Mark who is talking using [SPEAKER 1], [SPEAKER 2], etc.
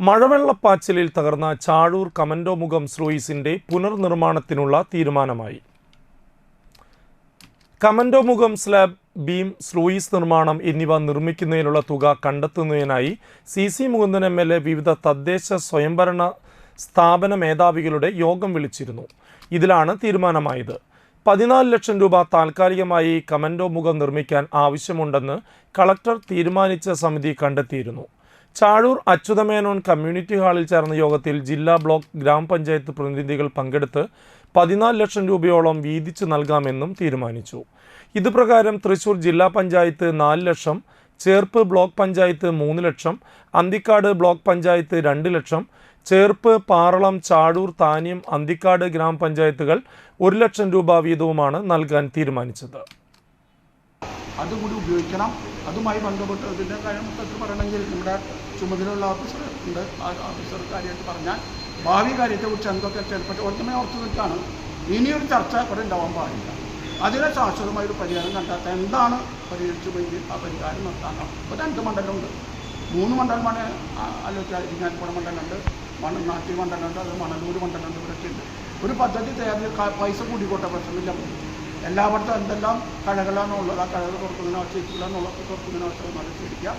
[SPEAKER 1] മഴവെള്ളപ്പാച്ചിലിൽ തകർന്ന ചാഴൂർ കമൻഡോ മുഖം സ്ലൂയിസിന്റെ പുനർനിർമ്മാണത്തിനുള്ള തീരുമാനമായി. കമൻഡോ മുഖം സ്ലാബ് ബീം സ്ലൂയിസ് നിർമ്മാണം എന്നിവ നിർമ്മിക്കുന്നതിനുള്ള തുക കണ്ടെത്തുന്നതിനായി C C Mukundan M L A വിവിധ തദ്ദേശ സ്വയംഭരണ സ്ഥാപന മേധാവികളുടെ യോഗം വിളിച്ചിരുന്നു. ഇതിലാണ് തീരുമാനമായത്. പതിനാല് ലക്ഷം രൂപ താൽക്കാലികമായി കമൻഡോ മുഖം നിർമ്മിക്കാൻ ആവശ്യമുണ്ടെന്ന് കളക്ടർ തീരുമാനിച്ച സമിതി കണ്ടെത്തിയിരുന്നു. ചാഴൂർ അച്യുതമേനോൻ കമ്മ്യൂണിറ്റി ഹാളിൽ ചേർന്ന യോഗത്തിൽ ജില്ലാ ബ്ലോക്ക് ഗ്രാമപഞ്ചായത്ത് പ്രതിനിധികൾ പങ്കെടുത്ത് പതിനാല് ലക്ഷം രൂപയോളം വീതിച്ചു നൽകാമെന്നും തീരുമാനിച്ചു. ഇതുപ്രകാരം തൃശൂർ ജില്ലാ പഞ്ചായത്ത് നാല് ലക്ഷം ചേർപ്പ് ബ്ലോക്ക് പഞ്ചായത്ത് മൂന്ന് ലക്ഷം അന്തിക്കാട് ബ്ലോക്ക് പഞ്ചായത്ത് രണ്ട് ലക്ഷം ചേർപ്പ് പാറളം ചാഴൂർ താനിയം അന്തിക്കാട് ഗ്രാമപഞ്ചായത്തുകൾ ഒരു ലക്ഷം രൂപ വീതവുമാണ് നൽകാൻ തീരുമാനിച്ചത്.
[SPEAKER 2] അതുകൂടി ഉപയോഗിക്കണം. അതുമായി ബന്ധപ്പെട്ട് ഇതിന്റെ കാര്യം മൊത്തത്തിൽ പറയണമെങ്കിൽ നമ്മുടെ ചുമതലയുള്ള ഓഫീസർ ഉണ്ട്. ആ ഓഫീസർ കാര്യമായിട്ട് പറഞ്ഞാൽ ഭാവി കാര്യത്തെക്കുറിച്ച് എന്തൊക്കെ ചിലപ്പോൾ ഒറ്റമേ ഓർത്ത് നിൽക്കുകയാണ് ഇനിയൊരു ചർച്ച ഇവിടെ ഉണ്ടാവാൻ പാടില്ല. അതിനെ ശാശ്വതമായ ഒരു പരിഹാരം കണ്ടെത്താൻ എന്താണ് പരിഹരിച്ചു പോയെങ്കിൽ ആ പരിഹാരം നിർത്താനാണ് ഇപ്പോൾ രണ്ട് മണ്ഡലമുണ്ട്. മൂന്ന് മണ്ഡലമാണ് ആലോചിച്ചാൽ ഇരിങ്ങാലക്കുട മണ്ഡലമുണ്ട്. മണ നാട്ടി മണ്ഡലമുണ്ട് അത് മണലൂർ മണ്ഡലമുണ്ട് ഇവരൊക്കെ ഉണ്ട്. ഒരു പദ്ധതി തയ്യാറിൽ പൈസ കൂടിക്കോട്ടെ പ്രശ്നമില്ല. എല്ലായിടത്തും എന്തെല്ലാം കഴകളാണുള്ളത് ആ കഴകൾ തുറക്കുന്നതിന് ആവശ്യമില്ല എന്നുള്ളത് തുറക്കുന്നതിന് ആവശ്യം മനസ്സിലിരിക്കുക